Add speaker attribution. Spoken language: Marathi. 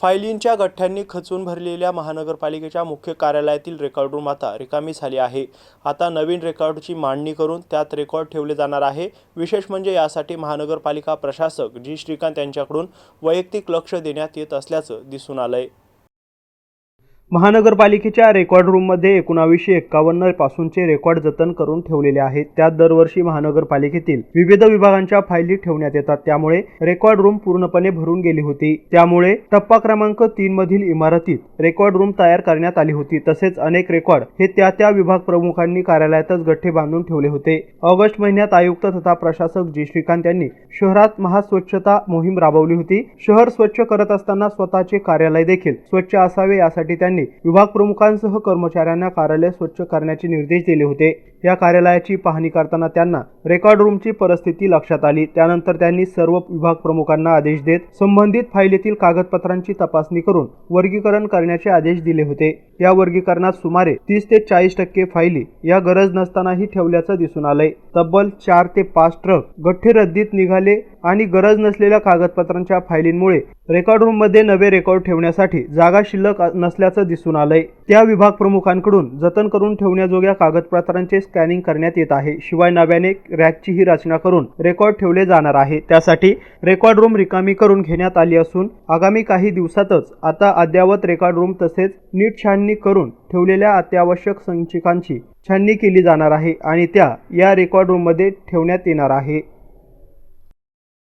Speaker 1: फायलींच्या गठ्ठ्यांनी खचून भरलेल्या महानगरपालिकेच्या मुख्य कार्यालयातील रेकॉर्ड रूम आता रिकामी झाली आहे. आता नवीन रेकॉर्डची मांडणी करून त्यात रेकॉर्ड ठेवले जाणार आहे. विशेष म्हणजे यासाठी महानगरपालिका प्रशासक जी श्रीकांत यांच्याकडून वैयक्तिक लक्ष देण्यात येत असल्याचं दिसून आलंय. महानगरपालिकेच्या रेकॉर्ड रूममध्ये एकोणावीसशे एक्कावन्न पासूनचे रेकॉर्ड जतन करून ठेवलेले आहेत. त्यात दरवर्षी महानगरपालिकेतील विविध विभागांच्या फायली ठेवण्यात येतात. त्यामुळे रेकॉर्ड रूम पूर्णपणे भरून गेली होती. त्यामुळे टप्पा क्रमांक तीन मधील इमारतीत रेकॉर्ड रूम तयार करण्यात आली होती. तसेच अनेक रेकॉर्ड हे त्या त्या विभाग प्रमुखांनी कार्यालयातच गठ्ठे बांधून ठेवले होते. ऑगस्ट महिन्यात आयुक्त तथा प्रशासक जी. श्रीकांत यांनी शहरात महास्वच्छता मोहीम राबवली होती. शहर स्वच्छ करत असताना स्वतःचे कार्यालय देखील स्वच्छ असावे यासाठी त्यांनी विभाग प्रमुखांसह कर्मचाऱ्यांना कार्यालय स्वच्छ करण्याचे निर्देश दिले होते. या कार्यालयाची पाहणी करताना त्यांना रेकॉर्ड रूमची परिस्थिती लक्षात आली. त्यानंतर त्यांनी सर्व विभाग प्रमुखांना आदेश देत संबंधित फाईलीतील कागदपत्रांची तपासणी करून वर्गीकरण करण्याचे आदेश दिले होते. या वर्गीकरणात सुमारे तीस ते चाळीस टक्के फायली या गरज नसतानाही ठेवल्याचं दिसून आलंय. तब्बल चार ते पाच ट्रक गठ्ठे रद्दीत निघाले आणि गरज नसलेल्या कागदपत्रांच्या फायलींमुळे रेकॉर्ड रूममध्ये नवे रेकॉर्ड ठेवण्यासाठी जागा शिल्लक नसल्याचं दिसून आलंय. त्या विभाग प्रमुखांकडून जतन करून ठेवण्याजोग्या कागदपत्रांचे स्कॅनिंग करण्यात येत आहे. शिवाय नव्याने रॅकची ही रचना करून रेकॉर्ड ठेवले जाणार आहे. त्यासाठी रेकॉर्ड रूम रिकामी करून घेण्यात आली असून आगामी काही दिवसातच आता अद्ययावत रेकॉर्ड रूम तसेच नीट छाननी करून ठेवलेल्या अत्यावश्यक संचिकांची छाननी केली जाणार आहे आणि त्या या रेकॉर्ड रूममध्ये ठेवण्यात येणार आहे.